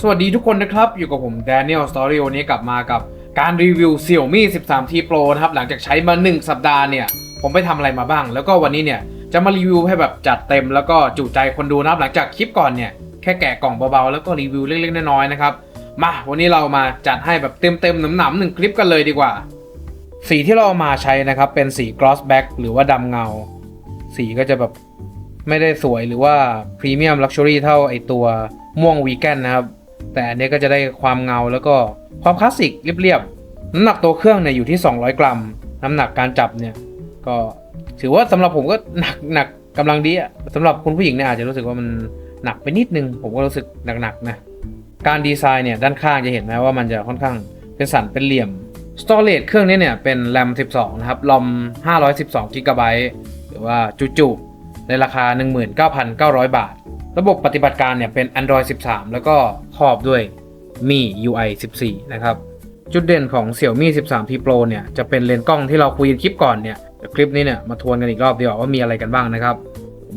สวัสดีทุกคนนะครับ อยู่กับผม Daniel Story วันนี้กลับมากับการรีวิว Xiaomi 13T Pro นะครับ หลังจากใช้มา 1 สัปดาห์เนี่ย ผมไปทำอะไรมาบ้าง แล้วก็วันนี้เนี่ย จะมารีวิวให้แบบจัดเต็มแล้วก็จุใจคนดูนะครับ หลังจากคลิปก่อนเนี่ย แค่แกะกล่องเบาๆ แล้วก็รีวิวเล็กๆน้อยๆนะครับ มาวันนี้เรามาจัดให้แบบเต็มๆหนำๆหนึ่งคลิปกันเลยดีกว่า สีที่เราเอามาใช้นะครับเป็นสี gloss black หรือว่าดำเงา สีก็จะแบบไม่ได้สวยหรือว่าพรีเมียมลักชัวรี่เท่าไอตัวม่วงวีแกนนะครับ แต่อันนี้ก็จะได้ความเงาแล้วก็ความคลาสสิกเรียบๆ น้ำหนักตัวเครื่องเนี่ยอยู่ที่ 200 กรัม น้ำหนักการจับเนี่ยก็ถือว่าสำหรับผมก็หนักหนักกำลังดีอะสำหรับคุณผู้หญิงเนี่ยอาจจะรู้สึกว่ามันหนักไปนิดนึง ผมก็รู้สึกหนักๆนะการดีไซน์เนี่ยด้านข้างจะเห็นไหมว่ามันจะค่อนข้างเป็นสันเป็นเหลี่ยม Storage เครื่องนี้เนี่ยเป็น RAM 12 นะครับ ROM 512 GB หรือว่าจุๆในราคา 19,900 บาท ระบบปฏิบัติการเนี่ยเป็น Android 13 แล้วก็ครอบด้วย Mi UI 14 นะครับ จุดเด่นของ Xiaomi 13T Pro เนี่ยจะเป็นเลนส์กล้องที่เราคุยคลิปก่อนเนี่ยคลิปนี้เนี่ยมาทวนกันอีกรอบดีกว่าว่ามีอะไรกันบ้างนะครับ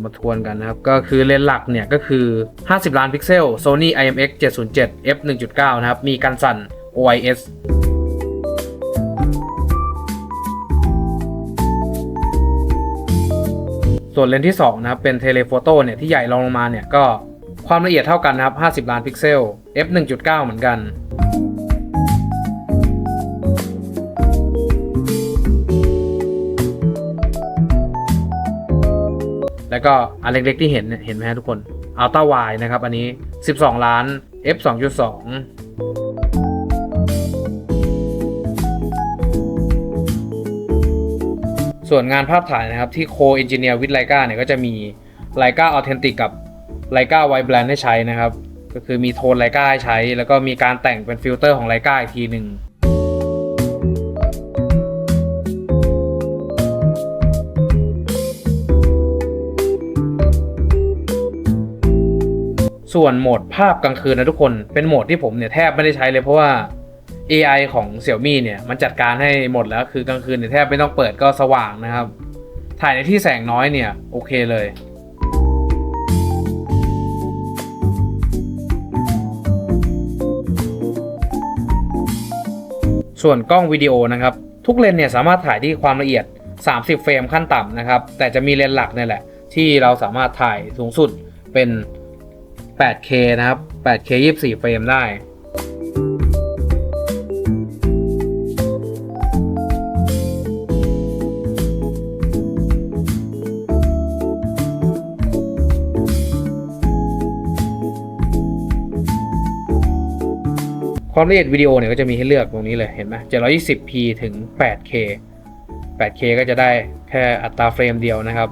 มาทวนกันนะครับ ก็คือเลนส์หลักเนี่ยก็คือ 50 ล้านพิกเซล Sony IMX 707 f 1.9 นะครับ มีการสั่น OIS ส่วนเลนส์ที่2นะครับเป็นเทเลโฟโต้เนี่ยที่ใหญ่รองลงมาเนี่ยก็ความละเอียดเท่ากันนะครับ 50 ล้านพิกเซล f 1.9 เหมือนกัน แล้วก็อันเล็กๆที่เห็นเนี่ยเห็นไหมฮะทุกคน Ultra Wide นะครับ อันนี้ 12 ล้าน f 2.2 ส่วนงานภาพถ่ายนะครับที่ Co Engineer with Leica เนี่ยก็จะมี Leica Authentic กับ Leica White Blend ให้ใช้นะครับ ก็คือมีโทน Leica ให้ใช้ แล้วก็มีการแต่งเป็นฟิลเตอร์ของ Leica อีกทีหนึ่งส่วนโหมดภาพกลางคืนนะทุกคนเป็นโหมดที่ผมเนี่ยแทบไม่ได้ใช้เลยเพราะว่า AI ของ Xiaomi เนี่ยมันจัดการให้หมดแล้วคือกลางคืนเนี่ยแทบไม่ต้องเปิดก็สว่างนะครับ ถ่ายในที่แสงน้อยเนี่ยโอเคเลยส่วนกล้องวิดีโอนะครับ ทุกเลนเนี่ยสามารถถ่ายที่ความละเอียด 30 เฟรมขั้นต่ำนะครับ แต่จะมีเลนหลักเนี่ยแหละ ที่เราสามารถถ่ายสูงสุดเป็น 8K นะครับ 8K 24 เฟรมได้ ความละเอียดวิดีโอเนี่ยก็จะมีให้เลือกตรงนี้เลยเห็นไหม 720p ถึง 8k 8k ก็จะได้แค่อัตราเฟรมเดียวนะครับ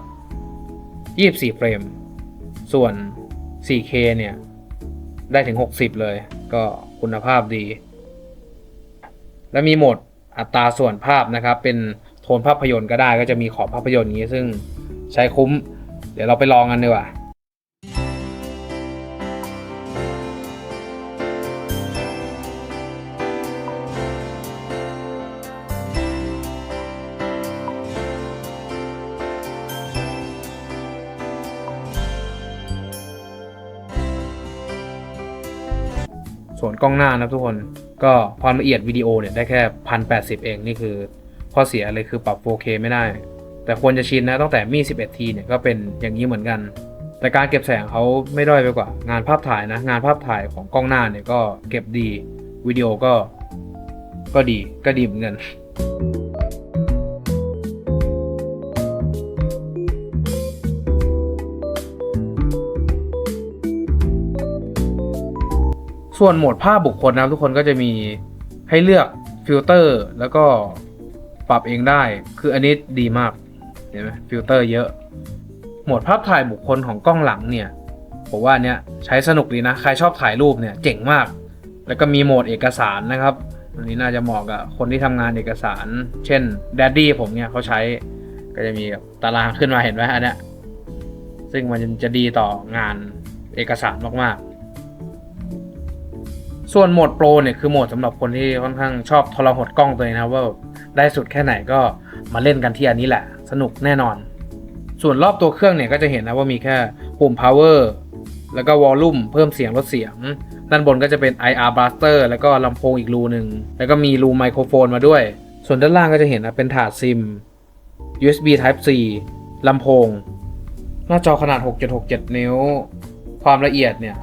24 เฟรม ส่วน 4k เนี่ย ได้ถึง 60 เลย ก็คุณภาพดี และมีโหมดอัตราส่วนภาพนะครับ เป็นโทนภาพยนตร์ก็ได้ก็จะมีขอบภาพยนตร์นี้ซึ่งใช้คุ้ม เดี๋ยวเราไปลองกันดีกว่า ส่วนกล้องหน้านะครับทุกคนก็ความละเอียดวิดีโอเนี่ยได้แค่พันแปดสิบเองนี่คือ ข้อเสียเลยคือปรับ 4K ไม่ได้ แต่ควรจะชินนะตั้งแต่มี 11T เนี่ยก็เป็นอย่างนี้เหมือนกัน แต่การเก็บแสงเขาไม่ด้อยไปกว่า งานภาพถ่ายนะ งานภาพถ่ายของกล้องหน้าเนี่ยก็เก็บดีวิดีโอก็ก็ดีก็ดีเหมือนกัน ส่วนโหมดภาพบุคคลนะครับทุกคนก็จะมีให้เลือกฟิลเตอร์แล้วก็ปรับเองได้ คืออันนี้ดีมากเห็นไหมฟิลเตอร์เยอะ โหมดภาพถ่ายบุคคลของกล้องหลังเนี่ยผมว่าเนี้ยใช้สนุกดีนะ ใครชอบถ่ายรูปเนี่ยเจ๋งมาก แล้วก็มีโหมดเอกสารนะครับ อันนี้น่าจะเหมาะกับคนที่ทำงานเอกสาร เช่น d ดดดี้ผมเนี่ยเขาใช้ก็จะมีตารางขึ้นมาเห็นไหมอันเนี้ยซึ่งมันจะดีต่องานเอกสารมากๆ ส่วนโหมดโปรเนี่ยคือโหมดสำหรับคนที่ค่อนข้างชอบทรหดกล้องตัวเองนะว่าได้สุดแค่ไหนก็มาเล่นกันที่อันนี้แหละ สนุกแน่นอน ส่วนรอบตัวเครื่องเนี่ยก็จะเห็นนะว่ามีแค่ปุ่ม power แล้วก็ volume เพิ่มเสียงลดเสียง ด้านบนก็จะเป็น IR Blaster แล้วก็ลำโพงอีกรูหนึ่ง แล้วก็มีรูไมโครโฟนมาด้วย ส่วนด้านล่างก็จะเห็นนะเป็นถาดซิม USB Type C ลำโพง หน้าจอขนาด 6.67 นิ้ว ความละเอียดเนี่ย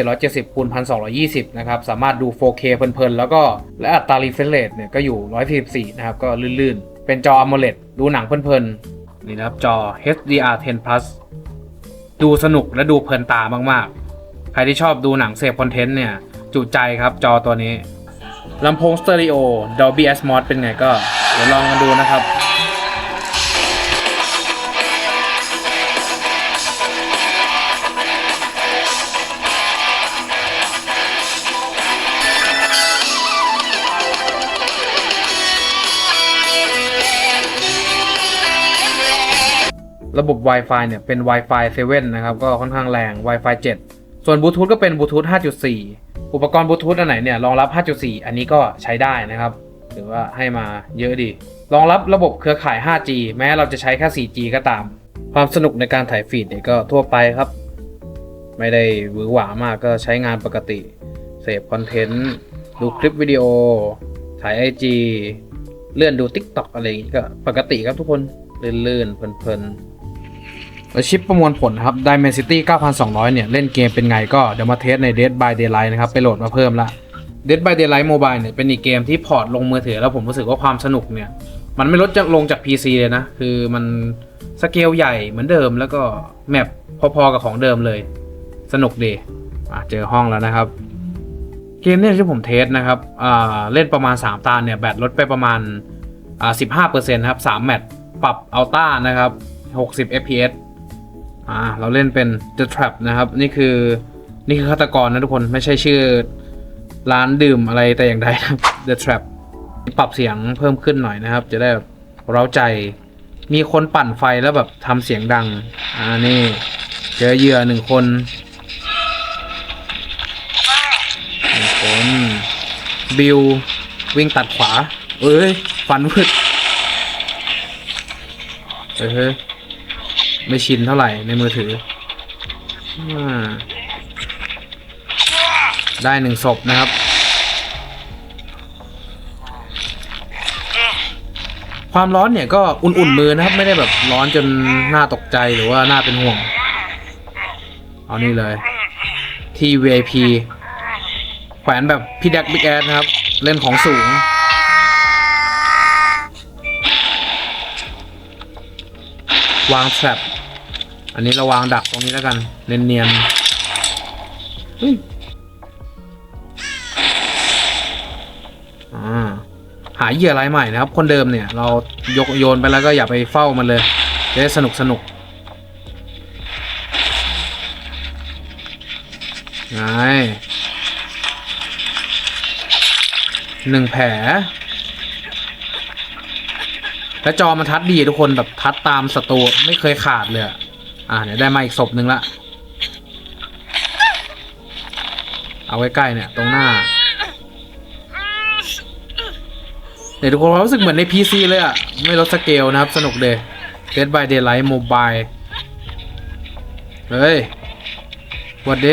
2770คูณ1220 นะครับ สามารถดู 4K เพลินๆ แล้วก็และอัตรา refresh rate เนี่ยก็อยู่ 144 นะครับ ก็ลื่นๆ เป็นจอ AMOLED ดูหนังเพลินๆ นี่นะครับ จอ HDR 10 plus ดูสนุกและดูเพลินตามากๆ ใครที่ชอบดูหนังเสพคอนเทนต์เนี่ย จุใจครับจอตัวนี้ลำโพงสเตอริโอ Dolby Atmos เป็นไงก็ เดี๋ยวลองกันดูนะครับ ระบบ Wi-Fi เนี่ยเป็น Wi-Fi 7 นะครับ ก็ค่อนข้างแรง Wi-Fi 7 ส่วนบลูทูธก็เป็นบลูทูธ5.4 อุปกรณ์บลูทูธอันไหนเนี่ยรองรับ 5.4 อันนี้ก็ใช้ได้นะครับถือว่าให้มาเยอะดีรองรับระบบเครือข่าย 5G แม้เราจะใช้แค่ 4G ก็ตาม ความสนุกในการถ่ายฟีดเนี่ยก็ทั่วไปครับ ไม่ได้หวือหวามากก็ใช้งานปกติ เสพคอนเทนต์ ดูคลิปวิดีโอ ถ่าย IG เลื่อนดู TikTok อะไรอย่างงี้ก็ปกติครับทุกคน ลื่นๆเพลินๆ แล้วชิปประมวลผลครับ Dimensity 9200 เนี่ย เล่นเกมเป็นไงก็เดี๋ยวมาเทสใน Dead by Daylight นะครับ ไปโหลดมาเพิ่มละ Dead by Daylight Mobile เนี่ย เป็นอีกเกมที่พอร์ตลงมือถือแล้วผมรู้สึกว่าความสนุกเนี่ย มันไม่ลดจากลงจาก PC เลยนะ คือมันสเกลใหญ่เหมือนเดิมแล้วก็แมปพอๆกับของเดิมเลย สนุกดีเจอห้องแล้วนะครับ เกมเนี่ยที่ผมเทสนะครับเล่นประมาณ 3 ตาเนี่ยแบตลดไปประมาณอ่า15%ครับ3แมตช์ปรับอัลต้านะครับ60 fps อ่าเราเล่นเป็น The Trap นะครับ นี่คือนี่คือฆาตกรนะทุกคนไม่ใช่ชื่อร้านดื่มอะไรแต่อย่างใดนะ The Trap ปรับเสียงเพิ่มขึ้นหน่อยนะครับ จะได้แบบเร้าใจมีคนปั่นไฟแล้วแบบทำเสียงดัง อ่านี่เจอเหยื่อหนึ่งคนหนึ่งคนบิลวิ่งตัดขวา เอ้ย ฟันพืดเอ้ยเฮ้ย ไม่ชินเท่าไหร่ในมือถืออได้หนึ่งศพนะครับ ความร้อนเนี่ยก็อุ่นๆมือนะครับ ไม่ได้แบบร้อนจนหน่าตกใจหรือว่าหน่าเป็นห่วง เอานี่เลย ที่ VIP แขวนแบบพี่แดกบิ๊กแอดนะครับ เล่นของสูงวางแทรป อันนี้เราวางดักตรงนี้แล้วกัน เนียนๆเฮ้ยอ่าหาเหยื่อรายใหม่นะครับ คนเดิมเนี่ย เรายกโยนไปแล้วก็อย่าไปเฝ้ามันเลยจะได้สนุกสนุกไงหนึ่งแผลแล้วจอมันทัดดีทุกคนแบบทัดตามศัตรูไม่เคยขาดเลย อ่าเดี๋ยวได้มาอีกศพหนึ่งละ เอาใกล้ๆเนี่ย ตรงหน้าเดี๋ยวทุกคนรู้สึกเหมือนใน PC เลยอะไม่ลดสเกลนะครับ สนุกเดย Dead by Daylight Mobile เฮ้ยหวัดเด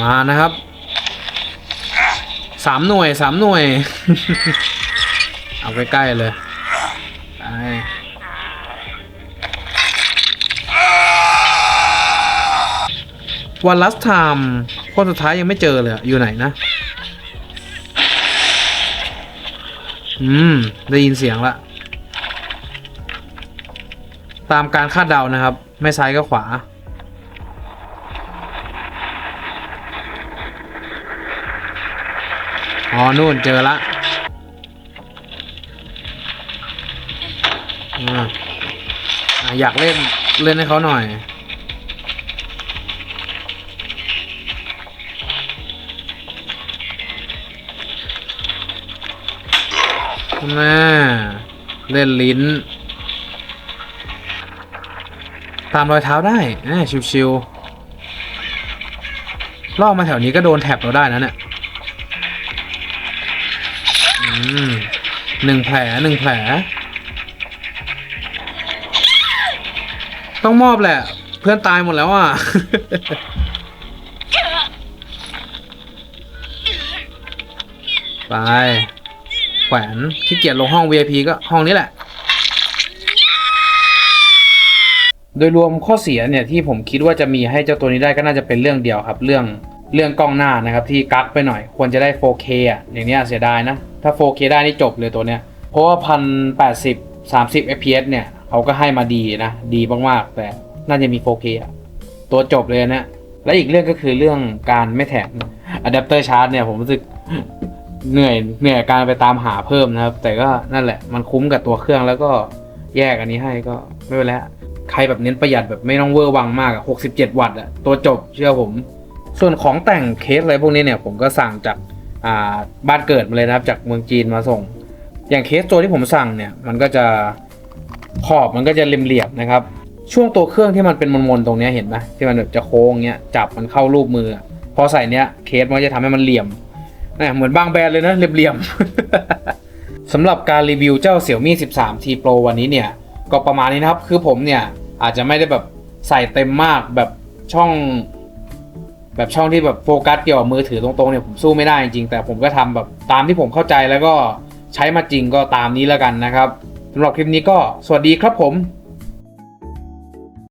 มานะครับ สามหน่วยสามหน่วย เอาใกล้ๆเลยไปวันลัสไทม์คนสุดท้ายยังไม่เจอเลยอยู่ไหนนะ อืม ได้ยินเสียงละ ตามการคาดเดานะครับ ไม่ซ้ายก็ขวา อ๋อนู่นเจอละอ่าอะอยากเล่นเล่นให้เขาหน่อย แม่เล่นลิ้น ตามรอยเท้าได้แน่ชิวๆล่อมาแถวนี้ก็โดนแท็บเราได้นะเนี่ย หนึ่งแผลหนึ่งแผล ต้องมอบแหละ เพื่อนตายหมดแล้วอะ ไป แขวนขี้เกียจลงห้อง VIP ก็ห้องนี้แหละ โดยรวมข้อเสียเนี่ยที่ผมคิดว่าจะมีให้เจ้าตัวนี้ได้ก็น่าจะเป็นเรื่องเดียวครับเรื่อง เรื่องกล้องหน้านะครับที่กักไปหน่อยควรจะได้ 4K อะอย่างเนี้ยเสียดายนะ ถ้า 4K ได้นี่จบเลยตัวเนี้ย เพราะว่าพันแปดสิบสามสิบ fps เนี่ยเขาก็ให้มาดีนะ ดีมากๆแต่น่าจะมี 4K อะตัวจบเลยนะและอีกเรื่องก็คือเรื่องการไม่แถมอะแดปเตอร์ชาร์จเนี่ยผมรู้สึกเหนื่อยเหนื่อยการไปตามหาเพิ่มนะครับ แต่ก็นั่นแหละมันคุ้มกับตัวเครื่องแล้วก็แยกอันนี้ให้ก็ไม่เป็นไรใครแบบเน้นประหยัดแบบไม่ต้องเวอร์วังมากอะ67วัตต์อะตัวจบเชื่อผม ส่วนของแต่งเคสอะไรพวกนี้เนี่ยผมก็สั่งจากาบ้านเกิดมาเลยนะครับจากเมืองจีนมาส่ง อย่างเคสตัวที่ผมสั่งเนี่ยมันก็จะขอบมันก็จะเหลี่ยมๆนะครับ ช่วงตัวเครื่องที่มันเป็นมนๆตรงนี้เห็นไหมที่มันแบบจะโค้งเงี้ยจับมันเข้ารูปมือ พอใส่เนี้ยเคสมันจะทำให้มันเหลี่ยมนะเหมือนบางแบรนด์เลยนะเหลี่ยมๆสำหรับการรีวิวเจ้า Xiaomi 13T Pro วันนี้เนี่ย ก็ประมาณนี้นะครับ คือผมเนี่ยอาจจะไม่ได้แบบใส่เต็มมากแบบช่อง แบบช่องที่แบบโฟกัสเกี่ยวกับมือถือตรงๆเนี่ยผมสู้ไม่ได้จริงๆแต่ผมก็ทำแบบตามที่ผมเข้าใจแล้วก็ใช้มาจริงก็ตามนี้แล้วกันนะครับสำหรับคลิปนี้ก็สวัสดีครับผม